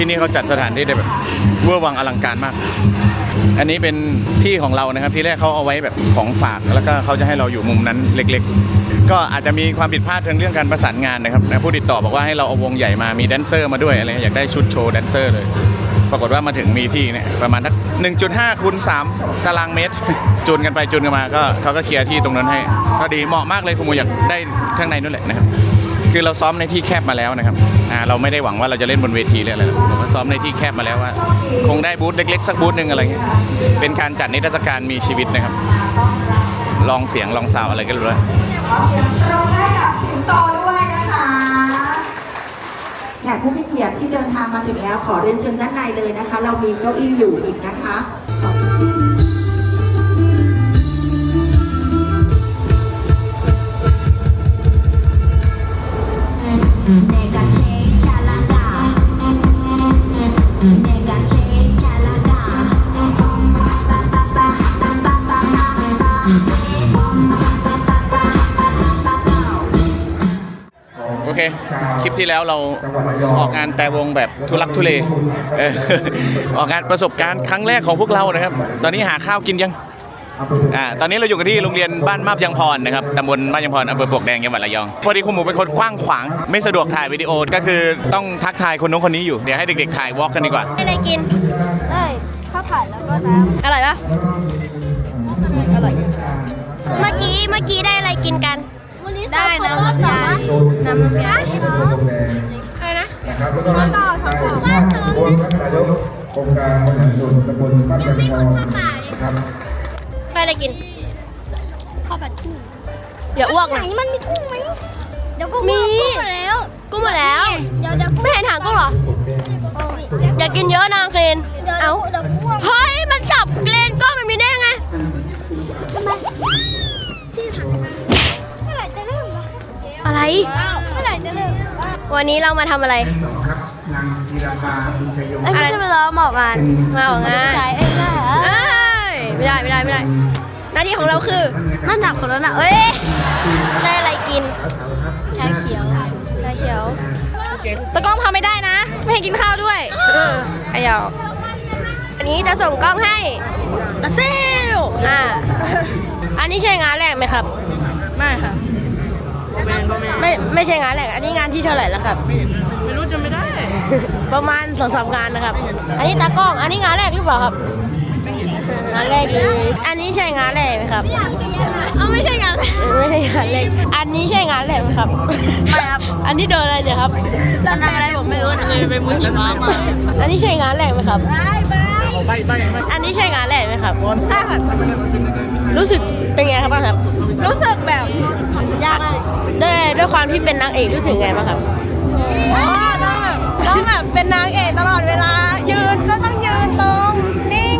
ที่นี่เขาจัดสถานที่ได้แบบเวอร์วังอลังการมาก อันนี้เป็นที่ของเรานะครับที่แรกเขาเอาไว้แบบของฝากแล้วก็เขาจะให้เราอยู่มุมนั้นเล็ก ๆ ก็อาจจะมีความผิดพลาดทางเรื่องการประสานงานนะครับนะผู้ติดต่อบอกว่าให้เราเอาวงใหญ่มามีแดนเซอร์มาด้วยอะไรอยากได้ชุดโชว์แดนเซอร์เลยปรากฏว่ามาถึงมีที่เนี่ยประมาณทัก1.5คูณ3ตารางเมตร จูนกันไปจูนกันมาก็เขาก็เคลียร์ที่ตรงนั้นให้ก็ดีเหมาะมากเลยคุณโมอยากได้ข้างในนั่นแหละนะครับ คือเราซ้อมในที่แคบมาแล้วนะครับอ่าเราไม่ได้หวังว่าเราจะเล่นบนเวทีเลยอะไรหรอกผมว่าซ้อมในที่แคบมาแล้วว่า คงได้บูธเล็กๆสักบูธหนึ่งอะไรเงี้ยเป็นการจัดนิทรรศการมีชีวิตนะครับ ลองเสียงลองซาวอะไรก็รู้แล้วขอเสียงปรบให้กับสิงโตด้วยนะคะแขกผู้มีเกียรติที่เดินทางมาถึงแล้ว ขอเรียนเชิญด้านในเลยนะคะ เรามีเก้าอี้อยู่อีกนะคะขอบคุณ คลิปที่แล้วเราออกงานแต่วงแบบทุลักทุเลเออออกงานประสบการณ์ครั้งแรกของพวกเรานะครับ ตอนนี้หาข้าวกินยังอ่าตอนนี้เราอยู่กันที่โรงเรียนบ้านมาบยังพรนะครับตำบลบ้านยังพรอำเภอปลวกแดงจังหวัดระยอง พอดีคุณหมูเป็นคนกว้างขวาง ไม่สะดวกถ่ายวิดีโอก็คือต้องทักทายคนนู้นคนนี้อยู่ เดี๋ยวให้เด็กๆถ่ายวอล์กกันดีกว่าอะไรกินได้ข้าวผัดแล้วก็น้ำอร่อยปะอร่อยเมื่อกี้เมื่อกี้ได้อะไรกินกัน ได้น้ำน้ำยาน้ำน้ำยาอะไรนะนะครับแล้วก็นายชาติโอนรัตนายกองค์การบริหารส่วนตำบลบ้านจันทร์นะครับได้อะไรกินข้าวผัดกุ้งอย่าอ้วกนะมันมีกุ้งไหมเดี๋ยวกุ้งมีกุ้งหมดแล้วกุ้งหมดแล้วเดี๋ยวเดี๋ยวไม่เห็นหางกุ้งเหรออย่ากินเยอะนะเกรนเอาเฮ้ยมันจับเกรนกล้องมันมีได้ยังไง อะไร เมื่อไหร่จะเริ่มวันนี้เรามาทำอะไรสองครับนางธีราภาบุญชัยยงไม่ใช่มาล้อมออกงานมาออกงานเองนะไม่ได้ไม่ได้ไม่ได้ หน้าที่ของเราคือนั่นหนักคนนั้นอะเอ้ยได้อะไรกิน ชาเขียวชาเขียวตะกล้องพาไม่ได้นะ ไม่ให้กินข้าวด้วยไอ้หยอกอันนี้จะส่งกล้องให้เซลอ่าอันนี้ใช่งานแรกไหมครับ ไม่ค่ะ ไม่ไม่ใช่งานแรกอันนี้งานที่เท่าไหร่แล้วครับ ไม่รู้จะไม่ได้ประมาณสองสามงานนะครับ อันนี้ตากล้องอันนี้งานแรกหรือเปล่าครับงานแรกเลยอันนี้ใช่งานแรกไหมครับเอาไม่ใช่งานไม่ใช่งานแรกอันนี้ใช่งานแรกไหมครับไม่ครับอันนี้โดนอะไรเนี่ยครับโดนอะไรผมไม่รู้เคยไปมุดหิมะมาอันนี้ใช่งานแรกไหมครับ อันนี้ใช่งานแรกไหมครับใช่ค่ะรู้สึกเป็นไงครับบ้างครับ รู้สึกแบบยากด้วยด้วยความที่เป็นนางเอกรู้สึกไงบ้างครับต้องแบบต้องแบบเป็นนางเอกตลอดเวลา ยืนก็ต้องยืนตรงนิ่ง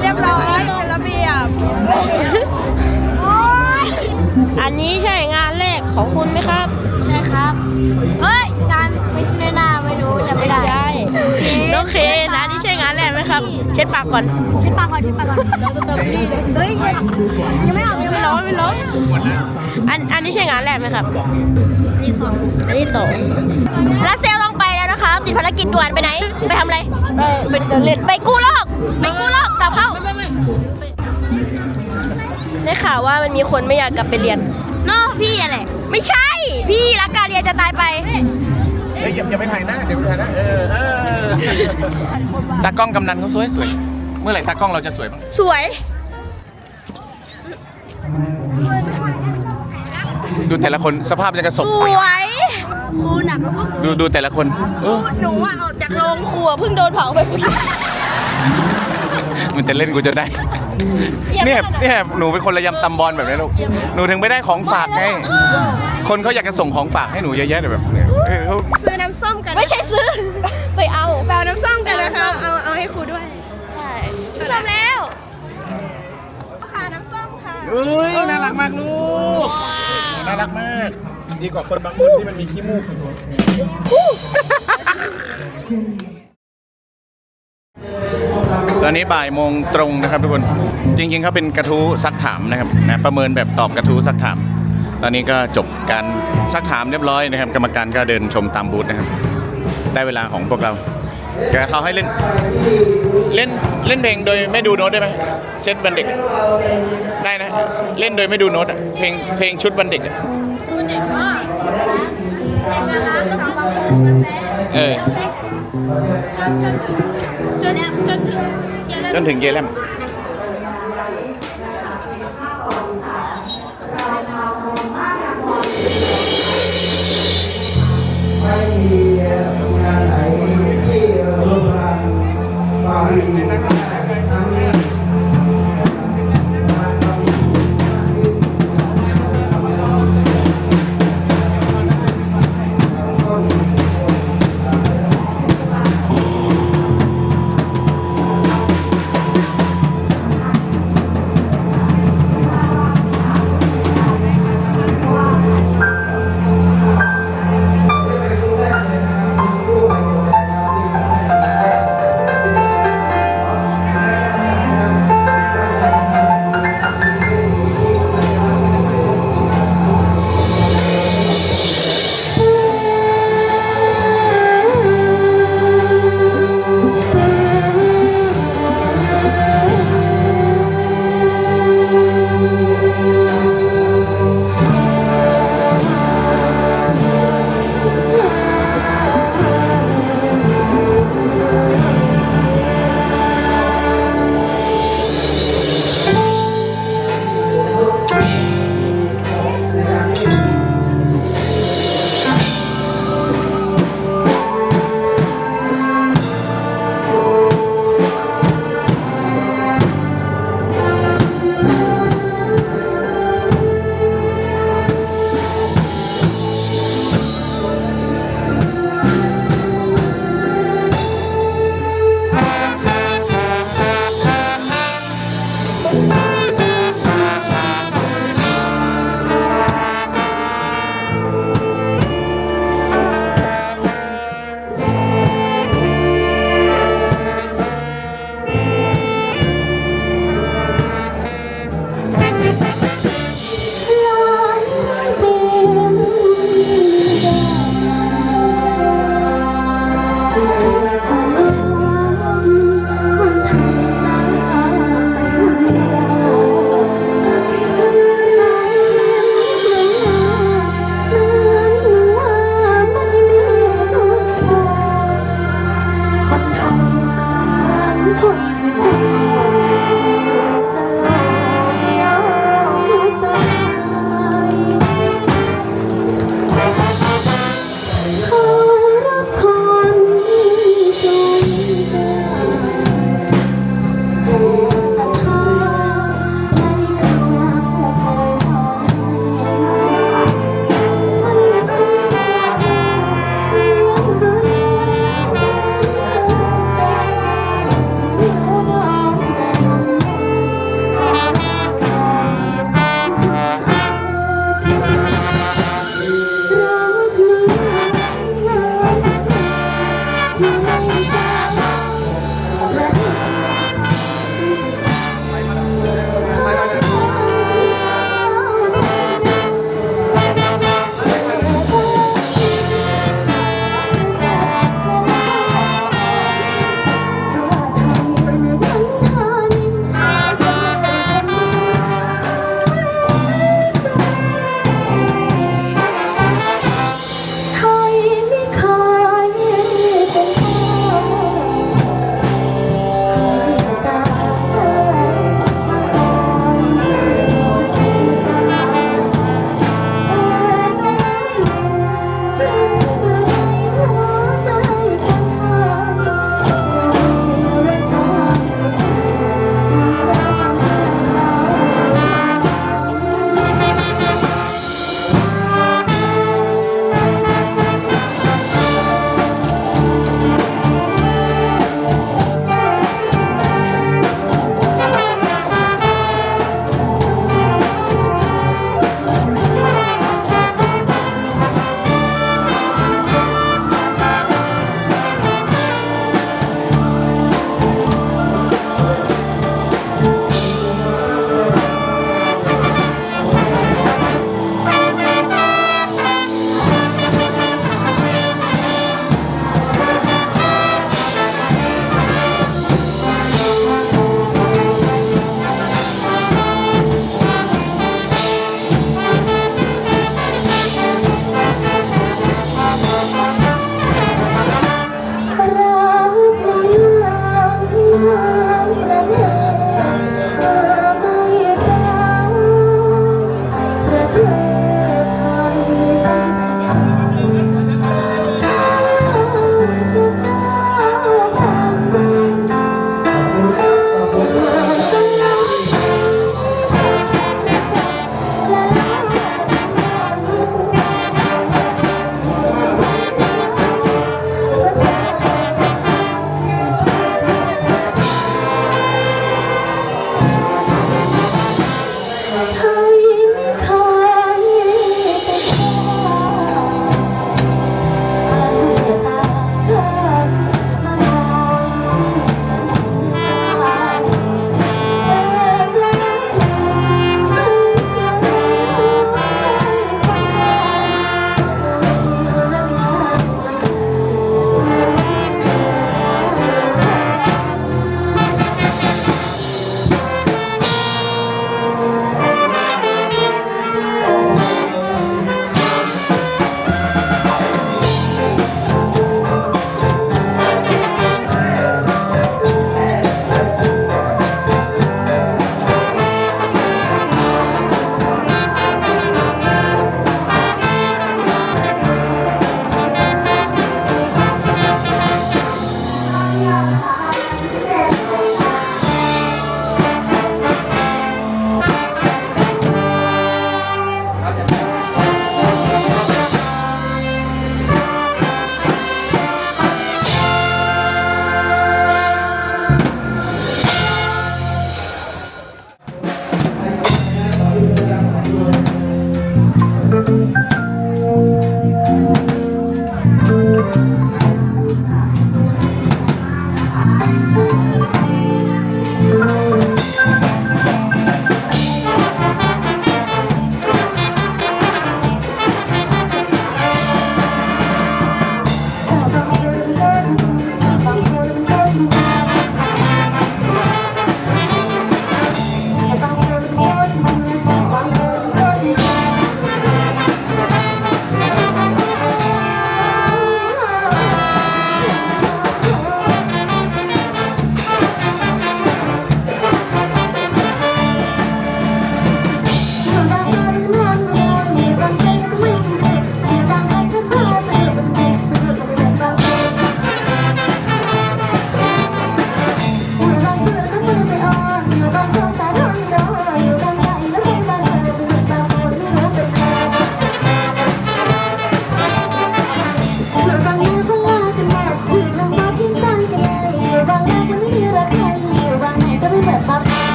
เรียบร้อยเป็นระเบียบอันนี้ใช่งานแรกของคุณไหมครับ ใช่ครับเฮ้ยการไม่ไม่น่าไม่รู้จะไม่ได้ใช่โอเคนะอั ไหมครับ เช็ดปากก่อน เช็ดปากก่อนเช็ดปากก่อนเราจะเติมดีเลยเฮ้ยยังไม่ออกยังไม่ไม่อร้ออกนไม่ร้อนอันอันนี้ใช่งานแรกไหมครับนี่สองอันนี้สองแล้วเซลลต้องไปแล้วนะคะติดภารกิจด่วนไปไหน ไปทำอะไรไปไปเดินเล่นไปกู้โลกไปกู้โลกกลับเข้าได้ข่าวว่ามันมีคนไม่อยากกลับไปเรียนเนาะพี่อะไรไม่ใช่ พี่รักการเรียนจะตายไป เฮ้ยอย่าอย่าไปถ่ายหน้าเดี๋ยวไปถ่ายหน้าเออเออตากล้องกำนันเขาสวยสวยเมื่อไหร่ตากล้องเราจะสวยบ้างสวย ดูแต่ละคนสภาพจะกระสบสวยครูหนักพวกดูดูแต่ละคน เออ หนูอะออกจากโรงครัวเพิ่งโดนเผาไปเมื่อกี้ มันจะเล่นกูจะได้ เนี่ยเนี่ยหนูเป็นคนระยำตำบอลแบบนี้ลูกหนูถึงไม่ได้ของฝากไงคนเขาอยากจะส่งของฝากให้หนูเยอะแยะแต่แบบเนี่ยเออเขาซื้อน้ำส้มกันไม่ใช่ซื้อ ไปเอาแปลน้ำส้มกันนะคะ เอาเอาให้ครูด้วยใช่ทำแล้วค่ะน้ำส้มค่ะเอ้ยน่ารักมากลูกน่ารักมากดีกว่าคนบางคนที่มันมีขี้มูก ตอนนี้บ่ายโมงตรงนะครับทุกคน จริงๆเขาเป็นกระทู้ซักถามนะครับนะประเมินแบบตอบกระทู้ซักถาม ตอนนี้ก็จบการซักถามเรียบร้อยนะครับ กรรมการก็เดินชมตามบูธนะครับ ได้เวลาของพวกเราเดี๋ยวเขาให้เล่น เล่นเล่นเพลงโดยไม่ดูโน้ตได้ไหมเซตวันเด็กได้นะ เล่นโดยไม่ดูโน้ตอะเพลงเพลงชุดวันเด็กอะเด็กมากเป็นดาราก็ทำบางคนกระแสเออ จนจนถึงจนถึงจนถึงเยแลม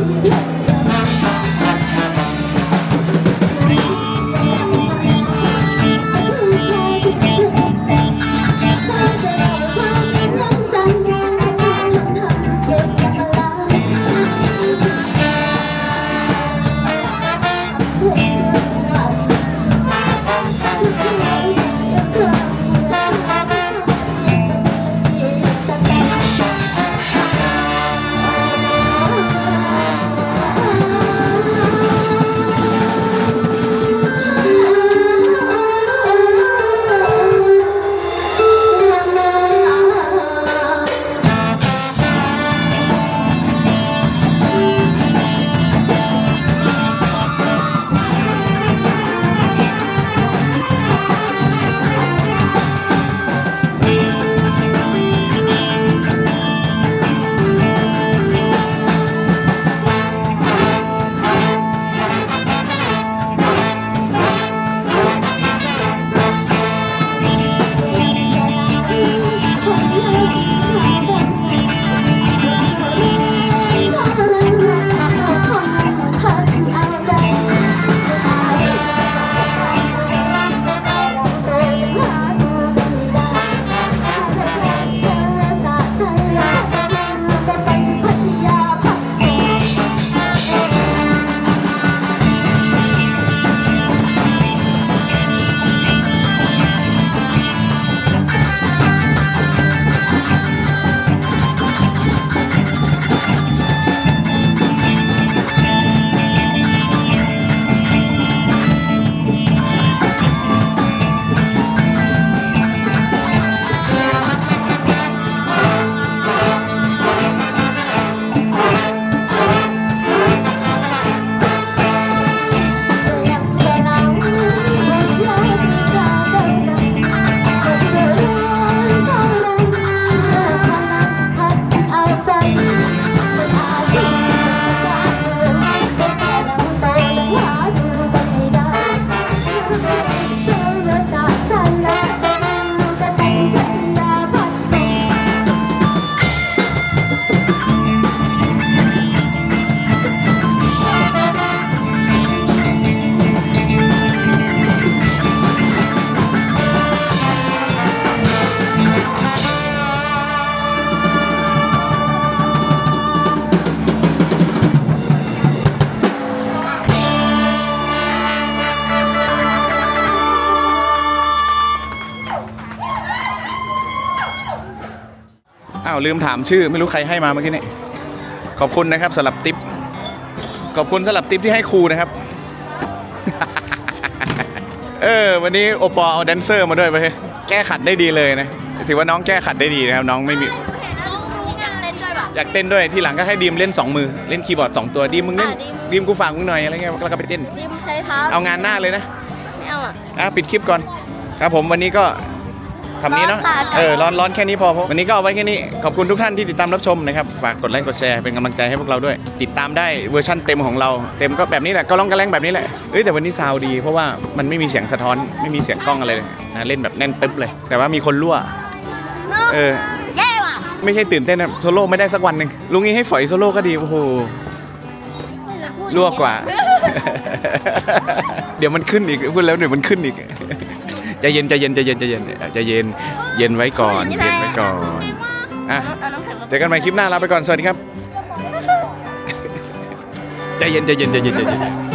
Yeah. อ้าวลืมถามชื่อไม่รู้ใครให้มาเมื่อกี้นี่ขอบคุณนะครับสำหรับทิปขอบคุณสำหรับทิปที่ให้ครูนะครับ เออวันนี้โอปอเอาแดนเซอร์มาด้วยไปเฮ้ยแก้ขัดได้ดีเลยนะถือว่าน้องแก้ขัดได้ดีนะครับ น้องไม่มีน้องรู้งานเล่นด้วยป่ะอยากเต้นด้วยทีหลังก็ให้ดีมเล่น 2 มือเล่นคีย์บอร์ด 2 ตัวดีมมึงเล่นอะดีมดีมกูฝากมึงหน่อยอะไรเงี้ยแล้วก็ไปเต้นดิมใช้เท้าเอางานหน้าเลยนะไม่เอาอะอะปิดคลิปก่อนครับผมวันนี้ก็ ทำนี้เนาะร้อนค่ะเออร้อนร้อนแค่นี้พอเพราะวันนี้ก็เอาไว้แค่นี้ขอบคุณทุกท่านที่ติดตามรับชมนะครับฝากกดไลค์กดแชร์เป็นกำลังใจให้พวกเราด้วย ติดตามได้เวอร์ชั่นเต็มของเราเต็มก็แบบนี้แหละก็ร้องกระแลงแบบนี้แหละเอ้ยแต่วันนี้ซาวด์ดีเพราะว่ามันไม่มีเสียงสะท้อนไม่มีเสียงกล้องอะไรเลยนะเล่นแบบแน่นตึ๊บเลย แต่ว่ามีคนรั่ว เออแย่ว่ะไม่ใช่ตื่นเต้นนะโซโล่ไม่ได้สักวันหนึ่งลุงนี้ให้ฝอยโซโล่ก็ดีโอ้โห รั่วกว่า เดี๋ยวมันขึ้นอีกพูดแล้วเดี๋ยวมันขึ้นอีก ใจเย็นใจเย็นใจเย็นใจเย็นใจเย็นเย็นไว้ก่อนเย็นไว้ก่อนอะเจอกันใหม่คลิปหน้าลาไปก่อนสวัสดีครับใจเย็นใจเย็นใจเย็นใจเย็น